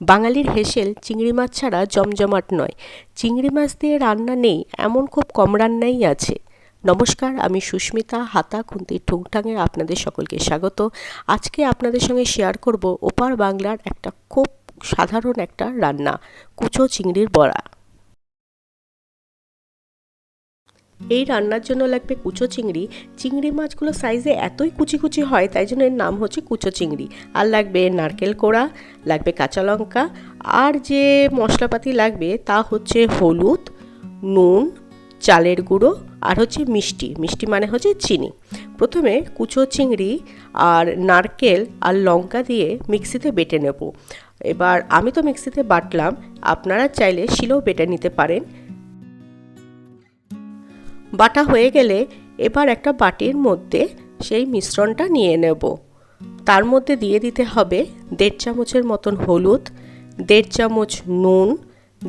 বাঙালির হেসেল চিংড়ি মাছ ছাড়া জমজমাট নয়। চিংড়ি মাছ দিয়ে রান্না নেই, এমন খুব কম রান্নাই আছে। নমস্কার, আমি সুস্মিতা হাতা, খুন্তির ঠুংঠাঙে আপনাদের সকলকে স্বাগত। আজকে আপনাদের সঙ্গে শেয়ার করব ওপার বাংলার একটা খুব সাধারণ একটা রান্না, কুচো চিংড়ির বড়া। এই রান্নার জন্য লাগবে কুচো চিংড়ি। চিংড়ি মাছগুলো সাইজে এতই কুচি কুচি হয়, তাই জন্য এর নাম হচ্ছে কুচো চিংড়ি। আর লাগবে নারকেল কোড়া, লাগবে কাঁচা লঙ্কা। আর যে মশলাপাতি লাগবে তা হচ্ছে হলুদ, নুন, চালের গুঁড়ো আর হচ্ছে মিষ্টি। মিষ্টি মানে হচ্ছে চিনি। প্রথমে কুচো চিংড়ি আর নারকেল আর লঙ্কা দিয়ে মিক্সিতে বেটে নেব। এবার আমি তো মিক্সিতে বাটলাম, আপনারা চাইলে শিলেও বেটে নিতে পারেন। বাটা হয়ে গেলে এবার একটা বাটির মধ্যে সেই মিশ্রণটা নিয়ে নেব। তার মধ্যে দিয়ে দিতে হবে দেড় চামচের মতন হলুদ, দেড় চামচ নুন,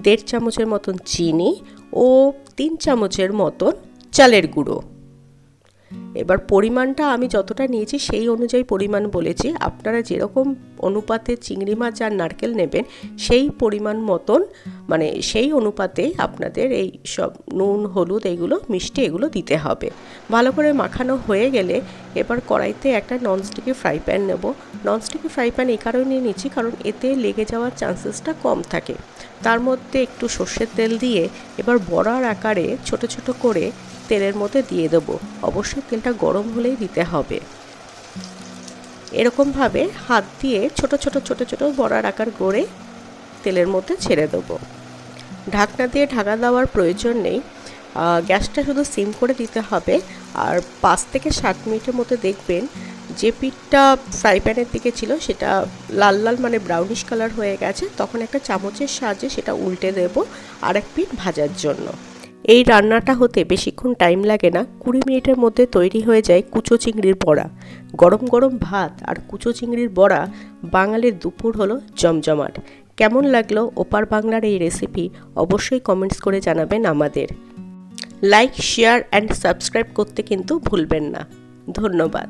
দেড় চামচের মতন চিনি ও তিন চামচের মতন চালের গুঁড়ো। এবার পরিমাণটা আমি যতটা নিয়েছি সেই অনুযায়ী পরিমাণ বলেছি। আপনারা যেরকম অনুপাতে চিংড়ি মাছ আর নারকেল নেবেন, সেই পরিমাণ মতন মানে সেই অনুপাতে আপনাদের এই সব নুন, হলুদ এগুলো, মিষ্টি এগুলো দিতে হবে। ভালো করে মাখানো হয়ে গেলে এবার কড়াইতে একটা ননস্টিকি ফ্রাই প্যান নেব। ননস্টিকি ফ্রাই প্যান এই কারণে নিচ্ছি কারণ এতে লেগে যাওয়ার চান্সেসটা কম থাকে। তার মধ্যে একটু সর্ষের তেল দিয়ে এবার বড়ার আকারে ছোট ছোট করে তেলের মধ্যে দিয়ে দেবো। অবশ্যই তেলটা গরম হলেই দিতে হবে। এরকমভাবে হাত দিয়ে ছোট ছোট ছোট ছোট বড়ার আকার গড়ে তেলের মধ্যে ছেড়ে দেবো। ঢাকনা দিয়ে ঢাকা দেওয়ার প্রয়োজন নেই। গ্যাসটা শুধু সিম করে দিতে হবে। আর পাঁচ থেকে সাত মিনিটের মধ্যে দেখবেন যে পিঠটা ফ্রাই প্যানের দিকে ছিল, সেটা লাল লাল মানে ব্রাউনিশ কালার হয়ে গেছে, তখন একটা চামচের সাহায্যে সেটা উল্টে দেব আর এক পিঠ ভাজার জন্য। এই রান্নাটা হতে বেশিক্ষণ টাইম লাগে না, কুড়ি মিনিটের মধ্যে তৈরি হয়ে যায় কুচো চিংড়ির বড়া। গরম গরম ভাত আর কুচো চিংড়ির বড়া বাঙালির দুপুর হলো জমজমাট। কেমন লাগল ওপার বাংলার এই রেসিপি অবশ্যই কমেন্টস করে জানাবেন আমাদের। লাইক শেয়ার অ্যান্ড সাবস্ক্রাইব করতে কিন্তু ভুলবেন না। ধন্যবাদ।